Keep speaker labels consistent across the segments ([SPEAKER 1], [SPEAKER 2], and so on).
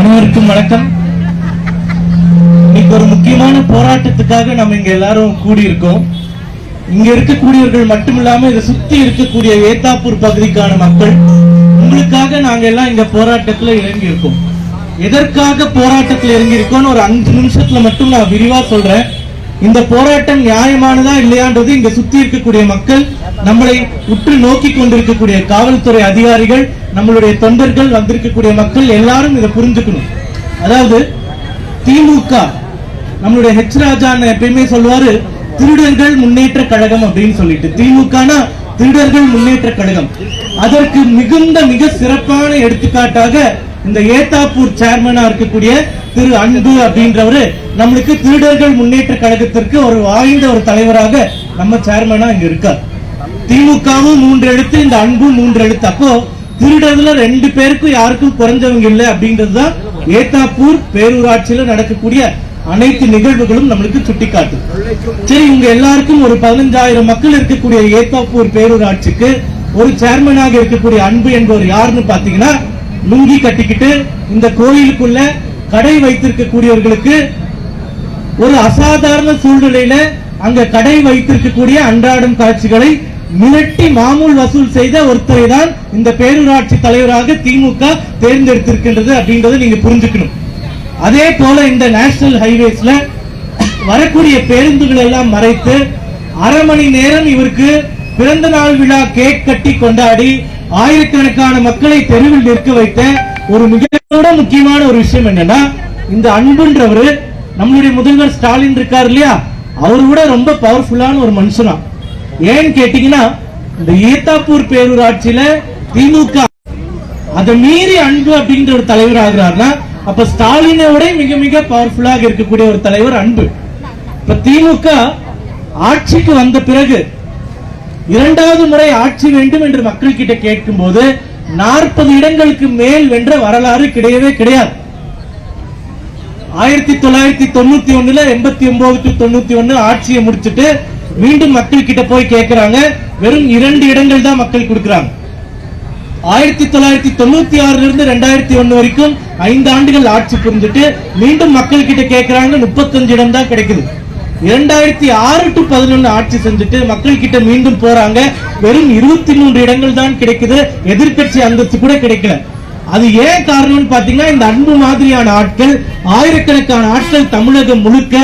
[SPEAKER 1] அனைவருக்கும் வணக்கம். இன்னைக்கு ஒரு முக்கியமான போராட்டத்துக்காக நம்ம இங்க எல்லாரும் கூடியிருக்கோம். இங்க இருக்கக்கூடியவர்கள் மட்டுமில்லாம இதை சுத்தி இருக்கக்கூடிய ஏத்தாப்பூர் பகுதிக்கான மக்கள் உங்களுக்காக நாங்க எல்லாம் இங்க போராட்டத்துல இறங்கி இருக்கோம் எதற்காக போராட்டத்துல இறங்கி இருக்கோம்னு ஒரு அஞ்சு நிமிஷத்துல மட்டும் நான் விரிவா சொல்றேன். இந்த போராட்டம் நியாயமானதா இல்லையான்றது இங்க சுத்தி இருக்கக்கூடிய மக்கள் நம்மளை உற்று நோக்கி கொண்டிருக்கக்கூடிய காவல்துறை அதிகாரிகள் நம்மளுடைய தொண்டர்கள் வந்திருக்கக்கூடிய மக்கள் எல்லாரும் இதை புரிஞ்சுக்கணும். அதாவது திமுக நம்மளுடைய ஹெச் ராஜா எப்பயுமே சொல்லுவாரு திருடர்கள் முன்னேற்ற கழகம் அப்படின்னு சொல்லிட்டு. திமுகனா திருடர்கள் முன்னேற்ற கழகம். அதற்கு மிகுந்த மிக சிறப்பான எடுத்துக்காட்டாக இந்த ஏத்தாப்பூர் சேர்மனா இருக்கக்கூடிய திரு அன்பு அப்படின்றவரு நம்மளுக்கு திருடர்கள் முன்னேற்ற கழகத்திற்கு ஒரு வாய்ந்த ஒரு தலைவராக நம்ம சேர்மனா இங்க இருக்கார். திமுகவும் மூன்று எழுத்து இந்த அன்பும் மூன்று எழுத்து. அப்போ திருடர்ல ரெண்டு பேருக்கும் யாருக்கும் குறைஞ்சவங்க இல்லை அப்படின்றதுதான் ஏத்தாப்பூர் பேரூராட்சியில நடக்கக்கூடிய அனைத்து நிகழ்வுகளும் நம்மளுக்கு சுட்டிக்காட்டு சரி உங்க எல்லாருக்கும் ஒரு பதினஞ்சாயிரம் மக்கள் இருக்கக்கூடிய ஏத்தாப்பூர் பேரூராட்சிக்கு ஒரு சேர்மனாக இருக்கக்கூடிய அன்பு என்பவர் யாருன்னு பாத்தீங்கன்னா லுங்கி கட்டிக்கிட்டு இந்த கோயிலுக்குள்ள கடை வைத்திருக்கக்கூடியவர்களுக்கு ஒரு அசாதாரண சூழ்நிலையில அங்க கடை வைத்திருக்கக்கூடிய அன்றாடம் காட்சிகளை மிரட்டி மாமூல் வசூல் செய்த ஒருத்தரை தான் இந்த பேரூராட்சி தலைவராக திமுக தேர்ந்தெடுத்திருக்கின்றது அப்படின்றத நீங்க புரிஞ்சுக்கணும். அதே போல இந்த நேஷனல் ஹைவேஸ்ல வரக்கூடிய பேருந்துகள் எல்லாம் மறைத்து அரை மணி நேரம் இவருக்கு பிறந்த நாள் விழா கேக் கட்டி கொண்டாடி ஆயிரக்கணக்கான மக்களை தெருவில் நிற்க வைத்த ஒரு மிக முக்கியமான ஒரு விஷயம் என்னன்னா இந்த அன்புன்றவரு நம்மளுடைய முதல்வர் ஸ்டாலின் இருக்கார் இல்லையா? அவரு கூட ரொம்ப பவர்ஃபுல்லான ஒரு மனுஷனா. ஏன்னு கேட்டீங்கன்னா இந்த ஈத்தாப்பூர் பேரூராட்சியில திமுக அதை மீறி அன்பு அப்படின்ற ஒரு தலைவர் ஆகிறார்னா அப்ப ஸ்டாலினை விட மிக மிக பவர்ஃபுல்லாக இருக்கக்கூடிய ஒரு தலைவர் அன்பு. இப்ப திமுக ஆட்சிக்கு வந்த பிறகு இரண்டாவது முறை ஆட்சி வேண்டும் என்று மக்கள் கிட்ட கேட்கும் போது நாற்பது இடங்களுக்கு மேல் வென்ற வரலாறு கிடையவே கிடையாது. ஆயிரத்தி தொள்ளாயிரத்தி தொண்ணூத்தி ஒண்ணுல எண்பத்தி ஒன்பது டு தொண்ணூத்தி ஒண்ணு ஆட்சியை முடிச்சிட்டு மீண்டும் மக்கள் கிட்ட போய் கேட்கிறாங்க வெறும் இரண்டு இடங்கள் தான் மக்கள் கொடுக்கிறாங்க. ஆயிரத்தி தொள்ளாயிரத்தி தொண்ணூத்தி ஆறுல இருந்து ரெண்டாயிரத்தி ஒண்ணு வரைக்கும் ஐந்து ஆண்டுகள் ஆட்சி புரிஞ்சுட்டு மீண்டும் மக்கள் கிட்ட கேட்கிறாங்க முப்பத்தஞ்சு இடம் தான் கிடைக்குது. இரண்டாயிரத்தி ஆறு டு பதினொன்னு ஆட்சி செஞ்சுட்டு மக்கள் கிட்ட மீண்டும் போறாங்க. வெறும் இருபத்தி மூன்று இடங்கள் தான் கிடைக்குது. எதிர்கட்சி அந்தஸ்து கூட கிடைக்கல. அது ஏன் காரணம்னு பாத்தீங்கன்னா இந்த அன்பு மாதிரியான ஆட்கள் ஆயிரக்கணக்கான ஆட்கள் தமிழகம் முழுக்க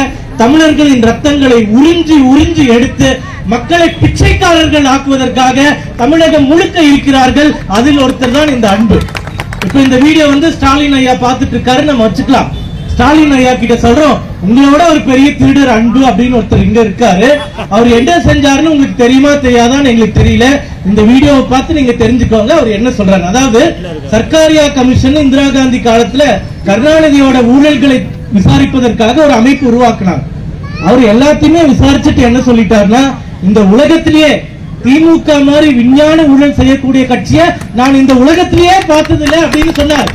[SPEAKER 1] தமிழர்களின் ரத்தங்களை உறிஞ்சி உறிஞ்சி எடுத்து மக்களை பிச்சைக்காரர்கள் ஆக்குவதற்காக தமிழகம் முழுக்க இருக்கிறார்கள். அதில் ஒருத்தர் தான் இந்த அன்பு. இப்ப இந்த வீடியோ வந்து ஸ்டாலின் ஐயா பார்த்துட்டு இருக்காரு நம்ம வச்சுக்கலாம். ஸ்டாலின் ஐயா கிட்ட சொல்றோம் உங்களோட ஒரு பெரிய திருடர் அன்பு அப்படின்னு ஒருத்தர் இங்க இருக்காரு. அவர் என்ன செஞ்சாருன்னு உங்களுக்கு தெரியுமா தெரியாதான்னு எங்களுக்கு தெரியல. இந்த வீடியோவை பார்த்து நீங்க தெரிஞ்சுக்கோங்க அவர் என்ன சொல்றாங்க அதாவது சர்க்காரியா கமிஷன் இந்திரா காந்தி காலத்துல கருணாநிதியோட ஊழல்களை விசாரிப்பதற்காக ஒரு அமைப்பு உருவாக்கினார் அவர் எல்லாத்தையுமே விசாரிச்சுட்டு என்ன சொல்லிட்டாருன்னா இந்த உலகத்திலேயே திமுக மாதிரி விஞ்ஞான ஊழல் செய்யக்கூடிய கட்சியை நான் இந்த உலகத்திலேயே பார்த்ததில்லை அப்படின்னு சொன்னார்.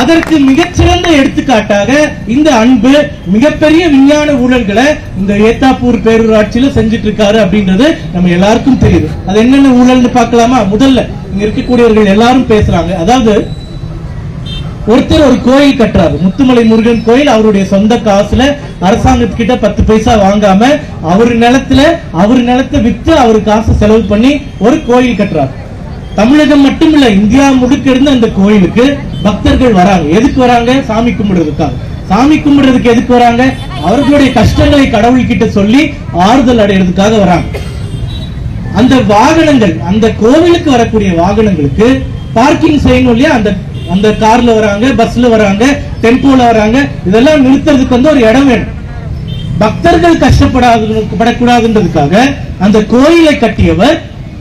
[SPEAKER 1] அதற்கு மிகச்சிறந்த எடுத்துக்காட்டாக இந்த அன்பு மிகப்பெரிய விஞ்ஞான ஊழல்களை இந்த ஏத்தாப்பூர் பேரூராட்சியில செஞ்சுட்டு இருக்காரு அப்படின்றது நம்ம எல்லாருக்கும் தெரியுது. அது என்னென்ன ஊழல்னு பார்க்கலாமா? முதல்ல இங்க இருக்கக்கூடியவர்கள் எல்லாரும் பேசுறாங்க. அதாவது ஒருத்தர் ஒரு கோயில் கட்டுறாரு. முத்துமலை முருகன் கோயில் அவருடைய சொந்த காசுல அரசாங்கத்துக்கிட்ட பத்து பைசா வாங்காம அவர் நிலத்துல அவர் நிலத்தை வித்து அவர் காசு செலவு பண்ணி ஒரு கோயில் கட்டுறாரு. தமிழகம் மட்டும் இல்ல இந்தியா முழுக்க இருந்து அந்த கோயிலுக்கு பக்தர்கள் வராங்க. எதுக்கு வராங்க? சாமி கும்பிடுறதுக்காக. சாமி கும்பிடுறதுக்கு எதுக்கு வராங்க? அவர்களுடைய கஷ்டங்களை கடவுள் கிட்ட சொல்லி ஆறுதல் அடையிறதுக்காக வராங்க. அந்த வாகனங்கள் அந்த கோவிலுக்கு வரக்கூடிய வாகனங்களுக்கு பார்க்கிங் செய்யணும் இல்லையா அந்த அந்த கார்ல வராங்க பஸ்ல வராங்க டெம்போல வராங்க இதெல்லாம் நிறுத்துறதுக்கு வந்து ஒரு இடம் வேணும். பக்தர்கள் கஷ்டப்படாது படக்கூடாதுன்றதுக்காக அந்த கோயிலை கட்டியவர்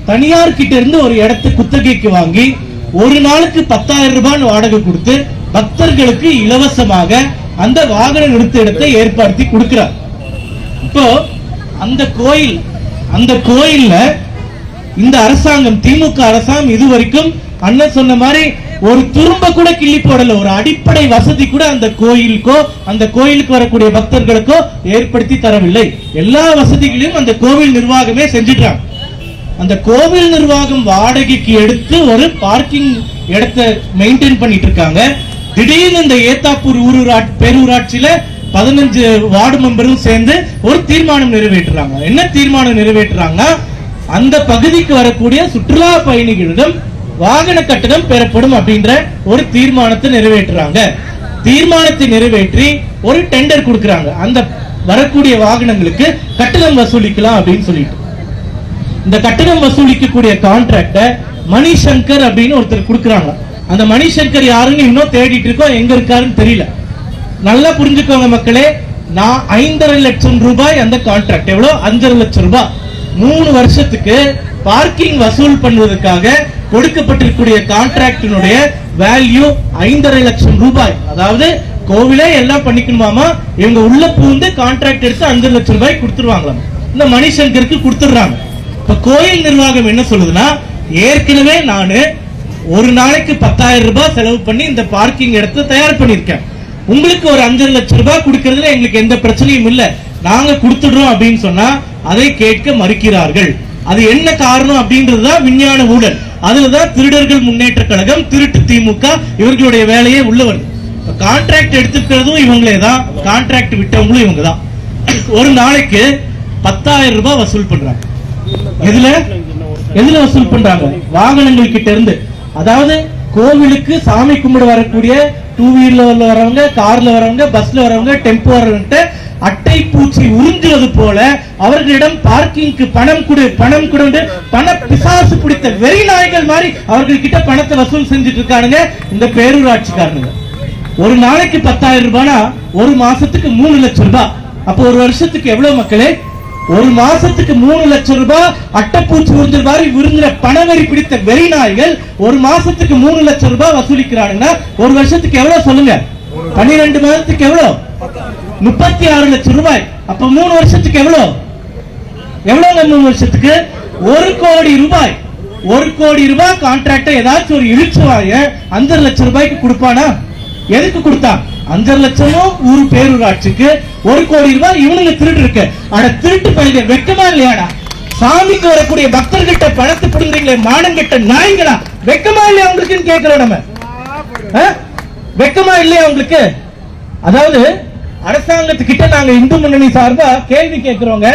[SPEAKER 1] தனியார் கிட்ட இருந்து ஒரு இடத்தை குத்தகைக்கு வாங்கி ஒரு நாளுக்கு பத்தாயிரம் ரூபாய் வாடகை கொடுத்து பக்தர்களுக்கு இலவசமாக அந்த வாகன நிறுத்த இடத்தை ஏற்படுத்தி கொடுக்கிறார். இப்போ அந்த கோயில் அந்த கோயில்ல இந்த அரசாங்கம் திமுக அரசாங்கம் இதுவரைக்கும் அண்ணன் சொன்ன மாதிரி ஒரு துரும்ப கூட கிள்ளி போடல. ஒரு அடிப்படை வசதி கூட அந்த கோயிலுக்கோ அந்த கோயிலுக்கு வரக்கூடிய பக்தர்களுக்கோ ஏற்படுத்தி தரவில்லை. எல்லா வசதிகளையும் அந்த கோவில் நிர்வாகமே செஞ்சிட்டாங்க அந்த கோவில் நிர்வாகம் வாடகைக்கு எடுத்து ஒரு பார்க்கிங் இடத்தை மெயின்டைன் பண்ணிட்டு இருக்காங்க. திடீர்னு இந்த ஏத்தாப்பூர் ஊரூராட்சி பேரூராட்சியில பதினஞ்சு வார்டு மெம்பரும் சேர்ந்து ஒரு தீர்மானம் நிறைவேற்றுறாங்க. என்ன தீர்மானம் நிறைவேற்றுறாங்கன்னா அந்த பகுதிக்கு வரக்கூடிய சுற்றுலா பயணிகளிடம் வாகன கட்டணம் பெறப்படும் அப்படின்ற ஒரு தீர்மானத்தை நிறைவேற்றுறாங்க. தீர்மானத்தை நிறைவேற்றி ஒரு டெண்டர் கொடுக்கறாங்க. அந்த வரக்கூடிய வாகனங்களுக்கு கட்டணம் வசூலிக்கலாம் அப்படின்னு சொல்லிட்டு. இந்த கட்டணம் வசூலிக்கக்கூடிய கான்ட்ராக்ட மணிசங்கர் அப்படின்னு ஒருத்தர் கொடுக்கறாங்க. அந்த மணிசங்கர் யாருன்னு இன்னும் தேடிட்டு இருக்கோம். எங்க இருக்காருன்னு தெரியல. நல்லா புரிஞ்சுக்கோங்க மக்களே நான் ஐந்தரை லட்சம் ரூபாய் அந்த கான்ட்ராக்ட் எவ்வளவு அஞ்சரை லட்சம் ரூபாய். மூணு வருஷத்துக்கு பார்க்கிங் வசூல் பண்ணுவதற்காக கொடுக்கப்பட்டிருக்கூடிய கான்ட்ராக்டினுடைய வேல்யூ ஐந்தரை லட்சம் ரூபாய். அதாவது கோவிலே எல்லாம் பண்ணிக்கணுமாமா? இவங்க உள்ள பூந்து கான்ட்ராக்ட் எடுத்து அஞ்சு லட்சம் ரூபாய் கொடுத்துருவாங்களாம். இந்த மணிசங்கருக்கு கொடுத்துடுறாங்க. இப்ப கோயில் நிர்வாகம் என்ன சொல்லுதுன்னா ஏற்கனவே நானு ஒரு நாளைக்கு பத்தாயிரம் ரூபாய் செலவு பண்ணி இந்த பார்க்கிங் இடத்தை தயார் பண்ணிருக்கேன் உங்களுக்கு ஒரு அஞ்சரை லட்சம் ரூபாய் கொடுக்கறதுல எங்களுக்கு எந்த பிரச்சனையும் இல்லை. நாங்க கொடுத்துடுறோம் அப்படின்னு சொன்னா அதை கேட்க மறுக்கிறார்கள். அது என்ன காரணம் அப்படின்றதுதான் விஞ்ஞான ஊழல் அதுலதான் திருடர்கள் முன்னேற்ற கழகம் திருட்டு திமுக இவர்களுடைய வேலையே உள்ளவர் கான்ட்ராக்ட் எடுத்துக்கிறதும் இவங்களே தான். கான்ட்ராக்ட் விட்டவங்களும் இவங்க தான் ஒரு நாளைக்கு பத்தாயிரம் ரூபாய் வசூல் பண்றாங்க. எதுல? எதுல வசூல் பண்றாங்க? வாகனங்கள் கிட்ட இருந்து. அதாவது கோவிலுக்கு சாமி கும்பிட வரக்கூடிய டூ வீலர்ல வரவங்க கார்ல வரவங்க பஸ்ல வரவங்க டெம்போ வரவங்க அட்டை பூச்சி உறிஞ்சுவது போல அவர்களிடம் பார்க்கிங்க்கு பணம் கொடு பணம் கொடு பண பிசாசு பிடித்த வெறி நாய்கள் மாதிரி அவர்கள் கிட்ட பணத்தை வசூல் செஞ்சுட்டு இருக்கானுங்க இந்த பேரூராட்சிக்காரனுங்க. ஒரு நாளைக்கு பத்தாயிரம் ரூபாய்னா ஒரு மாசத்துக்கு மூணு லட்சம் ரூபாய் அப்ப ஒரு வருஷத்துக்கு எவ்வளவு மக்களே? ஒரு மாசத்துக்கு மூணு லட்சம் ரூபாய் அட்டைப்பூச்சி உறிஞ்சல் மாதிரி விருந்துற பணவரி பிடித்த வெறி நாய்கள் ஒரு மாசத்துக்கு மூணு லட்சம் ரூபாய் வசூலிக்கிறாங்கன்னா ஒரு வருஷத்துக்கு எவ்வளவு சொல்லுங்க? பன்னிரெண்டு மாதத்துக்கு எவ்வளவு? முப்பத்தி ஆறு லட்சம் ரூபாய். அப்ப மூணு வருஷத்துக்கு எவ்வளவு எவ்வளவு மூணு வருஷத்துக்கு? ஒரு கோடி ரூபாய். ஒரு கோடி ரூபாய் கான்ட்ராக்டை ஏதாச்சும் ஒரு இழுச்சுவாய அஞ்சரை லட்சம் ரூபாய்க்கு கொடுப்பானா? எதுக்கு கொடுத்தான் அஞ்சரை லட்சமும் ஊர் பேரூராட்சிக்கு ஒரு கோடி ரூபாய் இவனுங்க திருட்டு இருக்கு. ஆனா திருட்டு பயிர்கள் வெக்கமா இல்லையாடா? சாமிக்கு வரக்கூடிய பக்தர்கிட்ட பணத்தை பிடுங்குறீங்களே மானங்கிட்ட நாய்ங்களா வெக்கமா இல்லையா உங்களுக்குன்னு கேட்கிறோம் நம்ம? ஆ? வெக்கமா இல்லையா உங்களுக்கு? அதாவது அரசாங்கத்துக்கிட்ட நாங்க இந்து முன்னணி சார்பா கேள்வி கேட்கிறோங்க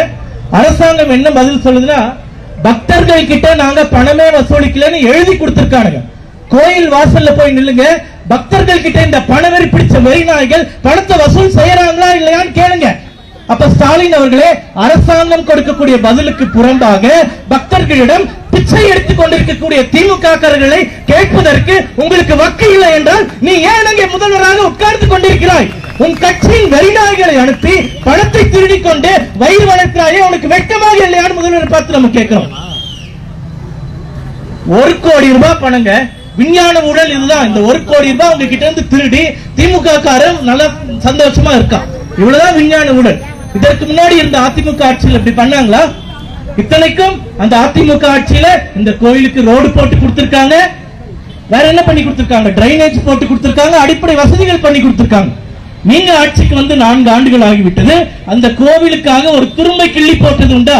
[SPEAKER 1] அரசாங்கம் என்ன பதில் சொல்லுதுன்னா பக்தர்கள் கிட்ட நாங்க பணமே வசூலிக்கலன்னு எழுதி கொடுத்திருக்கானுங்க. கோயில் வாசல்ல போய் நில்லுங்க. பக்தர்கள் கிட்ட இந்த பணவெறி பிடிச்ச வெறி நாய்கள் பணத்தை வசூல் செய்யறாங்களா இல்லையான்னு கேளுங்க. அப்ப ஸ்டாலின் அவர்களே அரசாங்கம் கொடுக்கக்கூடிய பதிலுக்கு புறம்பாக பக்தர்களிடம் பிச்சை எடுத்துக் கொண்டிருக்கக்கூடிய திமுக காரர்களை கேட்பதற்கு உங்களுக்கு வக்கு இல்லை என்றால் நீ ஏன் அங்கே முதல்வராக உட்கார்ந்து கொண்டிருக்கிறாய்? உன் கட்சியின் வெறிநாய்களை அனுப்பி பணத்தை திருடிக் கொண்டு வயிறு வளர்க்கிறாயே உனக்கு வெட்கமாக இல்லையான்னு முதல்வர் பார்த்து நம்ம கேட்கிறோம். ஒரு கோடி ரூபாய் பணங்க விஞ்ஞான ஊழல் இதுதான். இந்த ஒரு கோடி ரூபாய் உங்க கிட்ட இருந்து திருடி திமுக காரன் நல்ல சந்தோஷமா இருக்கான். இவ்வளவுதான் விஞ்ஞான ஊழல். இதற்கு முன்னாடி இருந்த அதிமுக ஆட்சியில் இப்படி பண்ணாங்களா? இத்தனைக்கும் அந்த அதிமுக ஆட்சியில இந்த கோயிலுக்கு ரோடு போட்டு கொடுத்திருக்காங்க. வேற என்ன பண்ணி கொடுத்திருக்காங்க? டிரைனேஜ் போட்டு கொடுத்திருக்காங்க. அடிப்படை வசதிகள் பண்ணி கொடுத்திருக்காங்க. நீங்க ஆட்சிக்கு வந்து நான்கு ஆண்டுகள் ஆகிவிட்டது. அந்த கோவிலுக்காக ஒரு திரும்ப கிள்ளி போட்டது உண்டா?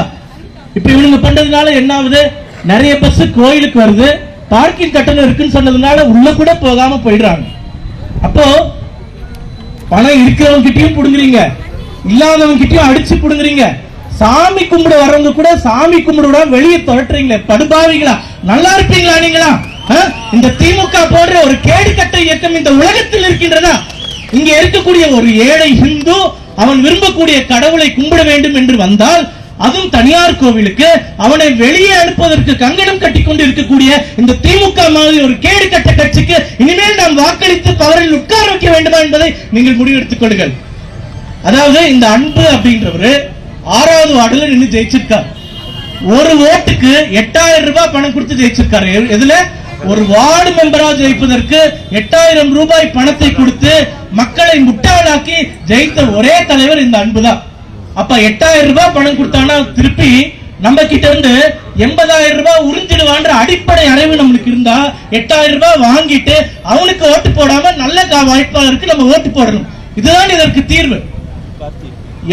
[SPEAKER 1] இப்ப இவனுங்க பண்றதுனால என்ன ஆகுது நிறைய பஸ் கோயிலுக்கு வருது. பார்க்கிங் கட்டணம் இருக்குன்னு சொன்னதுனால உள்ள கூட போகாம போயிடுறாங்க. அப்போ பணம் இருக்கிறவங்க கிட்டயும் புடுங்குறீங்க. இல்லாதவங்க கிட்டயும் அடிச்சு புடுங்குறீங்க. சாமி கும்பிட வரவங்க கூட சாமி கும்பிட விடாம வெளியே துரட்டுறீங்களே. படுபாவிங்களா நல்லா இருப்பீங்களா நீங்களா? இந்த திமுக போன்ற ஒரு கேடுகட்ட இயக்கம் இந்த உலகத்தில் இருக்கின்றதா? இங்க இருக்கக்கூடிய ஒரு ஏழை ஹிந்து அவன் விரும்பக்கூடிய கடவுளை கும்பிட வேண்டும் என்று வந்தால் அதுவும் தனியார் கோவிலுக்கு அவனை வெளியே அனுப்புவதற்கு கங்கணம் கட்டி கொண்டு இருக்கக்கூடிய இந்த திமுக மாதிரி ஒரு கேடு கட்ட கட்சிக்கு இனிமேல் நாம் வாக்களித்து பவரில் உட்கார வைக்க வேண்டுமா என்பதை நீங்கள் முடிவெடுத்துக் கொள்ளுங்கள். அதாவது இந்த அன்பு அப்படின்றவரு ஆறாவது வார்டுல நின்று ஜெயிச்சிருக்கார். ஒரு ஓட்டுக்கு எட்டாயிரம் ரூபாய் பணம் கொடுத்து ஜெயிச்சிருக்காரு. எதுல? ஒரு வார்டு மெம்பரா ஜெயிப்பதற்கு எட்டாயிரம் ரூபாய் பணத்தை கொடுத்து மக்களை முட்டாளாக்கி ஜெயித்த ஒரே தலைவர் இந்த அன்புதான். அப்ப எட்டாயிரம் ரூபாய் பணம் கொடுத்தானா திருப்பி நம்ம கிட்ட இருந்து எண்பதாயிரம் ரூபாய் உறிஞ்சிடுவான்ற அடிப்படை அறிவு நம்மளுக்கு இருந்தா எட்டாயிரம் ரூபாய் வாங்கிட்டு அவனுக்கு ஓட்டு போடாம நல்ல வாய்ப்பாளருக்கு நம்ம ஓட்டு போடணும். இதுதான் இதற்கு தீர்வு.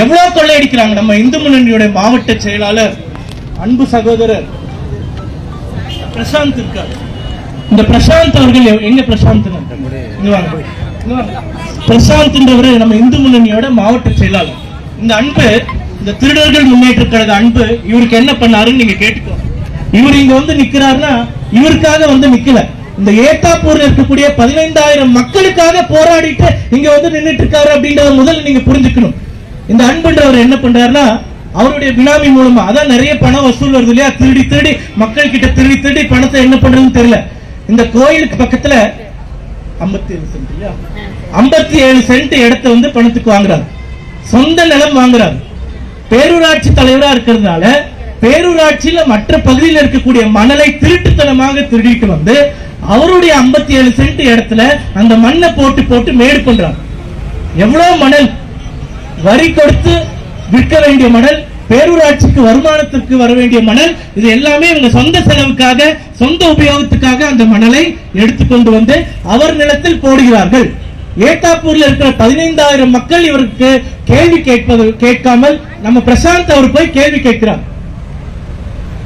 [SPEAKER 1] எவ்வளவு கொள்ளையடிக்கிறாங்க நம்ம இந்து முன்னணியுடைய மாவட்ட செயலாளர் அன்பு சகோதரர் பிரசாந்த் இருக்கார். இந்த பிரசாந்த் அவர்கள் எங்க பிரசாந்த் இங்க பிரசாந்த் என்றவர் நம்ம இந்து முன்னணியோட மாவட்ட செயலாளர். இந்த அன்பு இந்த திருடர்கள் முன்னேற்ற கழக அன்பு இவருக்கு என்ன பண்ணாருன்னு நீங்க கேட்டுக்கோ இவர் இங்க வந்து நிக்கிறாருன்னா இவருக்காக வந்து நிக்கல. இந்த ஏத்தாப்பூர்ல இருக்கக்கூடிய பதினைந்தாயிரம் மக்களுக்காக போராடிட்டு இங்க வந்து நின்னுட்டு இருக்காரு அப்படின்றத முதல்ல நீங்க புரிஞ்சுக்கணும். இந்த அன்புன்றவர் என்ன பண்றாருன்னா அவருடைய பினாமி மூலமா அதான் நிறைய பணம் வசூல் வருது இல்லையா? திருடி திருடி மக்கள் கிட்ட திருடி திருடி பணத்தை என்ன பண்றதுன்னு தெரியல. இந்த கோயிலுக்கு பக்கத்துல ஐம்பத்தி ஏழு சென்ட் இல்லையா? ஐம்பத்தி ஏழு சென்ட் இடத்தை வந்து பணத்துக்கு வாங்குறாரு. சொந்த நிலம் வாங்குறாரு. பேரூராட்சி தலைவரா இருக்கிறதுனால பேரூராட்சியில மற்ற பகுதியில் இருக்கக்கூடிய மணலை திருட்டுத்தனமாக திருடிட்டு வந்து அவருடைய ஐம்பத்தி ஏழு சென்ட் இடத்துல அந்த மண்ணை போட்டு போட்டு மேடு பண்றாரு. எவ்வளவு மணல்? வரி கொடுத்து விற்க வேண்டிய மணல் பேரூராட்சிக்கு வருமானத்திற்கு வர வேண்டிய மணல் இது எல்லாமே இவங்க சொந்த செலவுக்காக சொந்த உபயோகத்துக்காக அந்த மணலை எடுத்துக்கொண்டு வந்து அவர் நிலத்தில் போடுகிறார்கள். ஏட்டாப்பூர்ல இருக்கிற பதினைந்தாயிரம் மக்கள் இவருக்கு கேள்வி கேட்பது கேட்காமல் நம்ம பிரசாந்த் அவர் போய் கேள்வி கேட்கிறார்.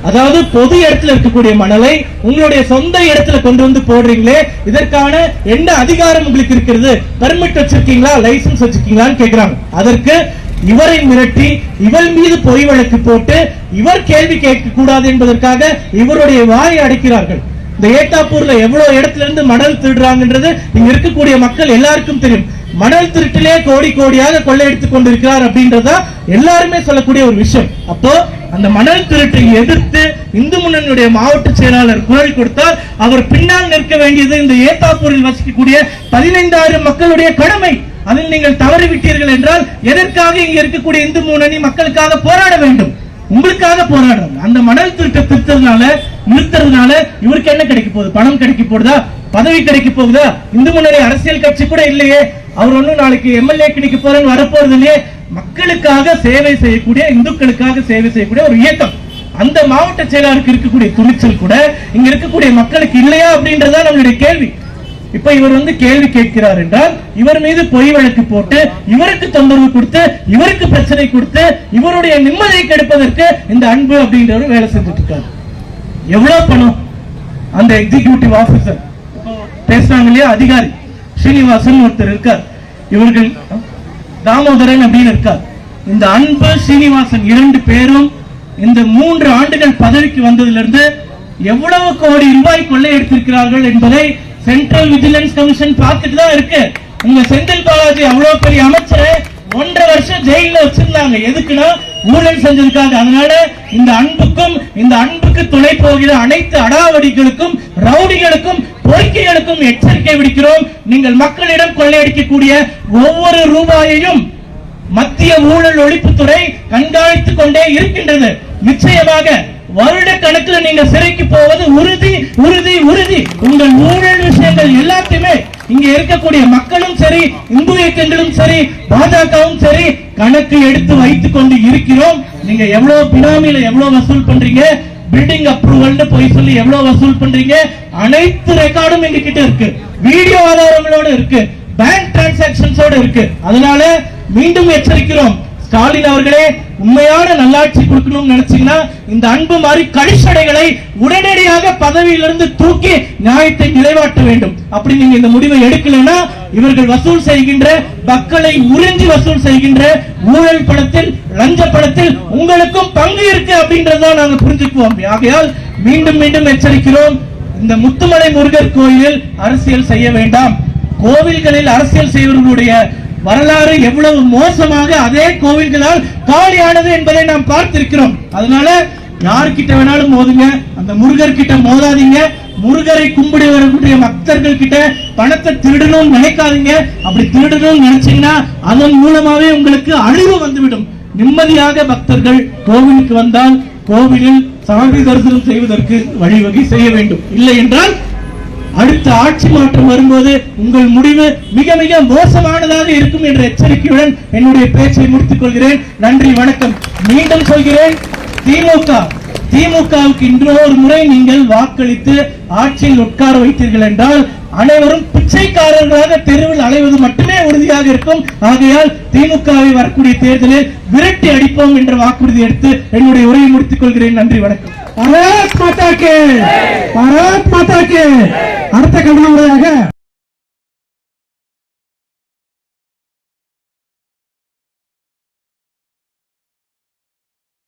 [SPEAKER 1] அதாவது பொது இடத்துல இருக்கக்கூடிய மணலை உங்களுடைய சொந்த இடத்துல கொண்டு வந்து போடுறீங்களே இதற்கான என்ன அதிகாரம் உங்களுக்கு இருக்கிறது? பெர்மிட் வச்சிருக்கீங்களா? லைசன்ஸ் வச்சிருக்கீங்களான்னு கேட்கிறாங்க அதற்கு இவரை மிரட்டி இவர் மீது பொய் வழக்கு போட்டு இவர் கேள்வி கேட்க கூடாது என்பதற்காக இவருடைய வாயை அடைக்கிறார்கள். இந்த ஏட்டாப்பூர்ல எவ்வளவு இடத்துல இருந்து மணல் திருடுறாங்கன்றது இங்க இருக்கக்கூடிய மக்கள் எல்லாருக்கும் தெரியும். மணல் திருட்டிலே கோடி கோடியாக கொள்ளையடித்துக் கொண்டிருக்கிறார் அப்படின்றதா எல்லாருமே சொல்லக்கூடிய ஒரு விஷயம். அப்போ அந்த மணல் திருட்டை எதிர்த்து இந்து முன்னணியுடைய மாவட்ட செயலாளர் குரல் கொடுத்தால் அவர் பின்னால் நிற்க வேண்டியது இந்த ஏத்தாப்பூரில் வசிக்கக்கூடிய பதினைந்தாயிரம் மக்களுடைய கடமை. அதில் நீங்கள் தவறிவிட்டீர்கள் என்றால் எதற்காக இங்க இருக்கக்கூடிய இந்து முன்னணி மக்களுக்காக போராட வேண்டும்? உங்களுக்காக போராடுறோம் அந்த மணல் திருட்ட திருத்ததுனால நிறுத்துறதுனால இவருக்கு என்ன கிடைக்க போகுது? பணம் கிடைக்க போகுதா? பதவி கிடைக்க போகுதா? இந்து முன்னணி அரசியல் கட்சி கூட இல்லையே. அவர் ஒண்ணும் நாளைக்கு எம்எல்ஏ கிடைக்க போறேன்னு வரப்போறது இல்லையே மக்களுக்காக சேவை செய்யக்கூடிய இந்துக்களுக்காக சேவை செய்யக்கூடிய ஒரு இயக்கம். அந்த மாவட்ட செயலாளருக்கு இருக்கக்கூடிய துணிச்சல் கூட இங்க இருக்கக்கூடிய மக்களுக்கு இல்லையா அப்படின்றதா நம்மளுடைய கேள்வி. இப்ப இவர் வந்து கேள்வி கேட்கிறார் என்றால் இவர் மீது பொய் வழக்கு போட்டு இவருக்கு தொந்தரவு கொடுத்து இவருக்கு பிரச்சனை கொடுத்து இவருடைய நிம்மதியை கெடுப்பதற்கு இந்த அன்பு அப்படின்றவர் வேலை செஞ்சுட்டு இருக்காரு எவ்வளவு பணம்? அந்த எக்ஸிகியூட்டிவ் ஆபீசர் பேசுறாங்க இல்லையா? அதிகாரி. ஸ்ரீனிவாசன் ஒருத்தர் இருக்கார். இவர்கள் தாமோதரன் அப்படின்னு இருக்கார். இந்த அன்பு சீனிவாசன் இரண்டு பேரும் இந்த மூன்று ஆண்டுகள் பதவிக்கு வந்ததிலிருந்து எவ்வளவு கோடி ரூபாய் கொள்ளையடித்திருக்கிறார்கள் என்பதை சென்ட்ரல் விஜிலன்ஸ் கமிஷன் பார்த்துட்டு தான் இருக்கு. உங்க செந்தில் பாலாஜி அவ்வளவு பெரிய அமைச்சரை ஒன்றரை வருஷம் ஜெயில வச்சிருந்தாங்க. எதுக்குன்னா ஊழல் செஞ்சிருக்காங்க. அதனால இந்த அன்புக்கும் இந்த அன்புக்கு துணை போகிற அனைத்து அடாவடிகளுக்கும் ரவுடிகளுக்கும் பொறுக்கிகளுக்கும் எச்சரிக்கை விடுக்கிறோம். நீங்கள் மக்களிடம் கொள்ளையடிக்கக்கூடிய ஒவ்வொரு ரூபாயையும் மத்திய ஊழல் ஒழிப்புத்துறை கண்காணித்துக் கொண்டே இருக்கின்றது. நிச்சயமாக வருட கணக்கில் நீங்கள் சிறைக்கு போவது உறுதி உறுதி உறுதி. உங்கள் ஊழல் விஷயங்கள் இங்க இருக்கக்கூடிய மக்களும் சரி இந்து இயக்கங்களும் சரி பாஜகவும் சரி கணக்கு எடுத்து வைத்துக் கொண்டு இருக்கிறோம். நீங்க எவ்வளவு பினாமியில எவ்வளவு வசூல் பண்றீங்க? பில்டிங் அப்ரூவல்னு போய் சொல்லி எவ்வளவு வசூல் பண்றீங்க? அனைத்து ரெக்கார்டும் எங்க கிட்ட இருக்கு. வீடியோ ஆதாரங்களோட இருக்கு. பேங்க் டிரான்சாக்சன்ஸோட இருக்கு. அதனால மீண்டும் எச்சரிக்கிறோம். ஸ்டாலின் அவர்களே உண்மையான நல்லாட்சி கொடுக்கணும்னு நினைச்சீங்கன்னா இந்த அன்பு மாதிரி கழிச்சடைகளை உடனடியாக பதவியிலிருந்து தூக்கி நியாயத்தை நிலைவாட்ட வேண்டும். அப்படி நீங்க இந்த முடிவை எடுக்கலைன்னா இவர்கள் வசூல் செய்கின்ற மக்களை உறிஞ்சி வசூல் செய்கின்ற ஊழல் படத்தில் லஞ்ச படத்தில் உங்களுக்கும் பங்கு இருக்கு அப்படின்றதான் நாங்க புரிஞ்சுக்குவோம். ஆகையால் மீண்டும் மீண்டும் எச்சரிக்கிறோம். இந்த முத்துமலை முருகர் கோயிலில் அரசியல் செய்ய வேண்டாம். கோவில்களில் அரசியல் செய்வர்களுடைய வரலாறு எவ்வளவு மோசமாக அதே கோவில்களால் காலியானது என்பதை நாம் பார்த்திருக்கிறோம். அதனால யார்கிட்ட வேணாலும் மோதுங்க அந்த முருகர் கிட்ட மோதாதீங்க முருகரை கும்பிட வரக்கூடிய பக்தர்கள் கிட்ட பணத்தை திருடணும்னு நினைக்காதீங்க. அப்படி திருடணும்னு நினைச்சீங்கன்னா அதன் மூலமாவே உங்களுக்கு அழிவு வந்துவிடும். நிம்மதியாக பக்தர்கள் கோவிலுக்கு வந்தால் கோவிலில் சாமி தரிசனம் செய்வதற்கு வழிவகை செய்ய வேண்டும். இல்லை என்றால் அடுத்த ஆட்சி மாற்றம் வரும்போது உங்கள் முடிவு மிக மிக மோசமானதாக இருக்கும் என்ற எச்சரிக்கையுடன் என்னுடைய பேச்சை முடித்துக் கொள்கிறேன். நன்றி வணக்கம். மீண்டும் சொல்கிறேன் திமுக திமுகவுக்கு இன்னொரு முறை நீங்கள் வாக்களித்து ஆட்சியில் உட்கார வைத்தீர்கள் என்றால் அனைவரும் பிச்சைக்காரர்களாக தெருவில் அலைவது மட்டுமே உறுதியாக இருக்கும். ஆகையால் திமுகவை வரக்கூடிய தேர்தலில் விரட்டி அடிப்போம் என்ற வாக்குறுதி எடுத்து என்னுடைய உரையை முடித்துக் கொள்கிறேன். நன்றி வணக்கம்.
[SPEAKER 2] பாரத் மாதாக்கு! கே பாரத் மாதா கே அடுத்த கல்வி முறையாக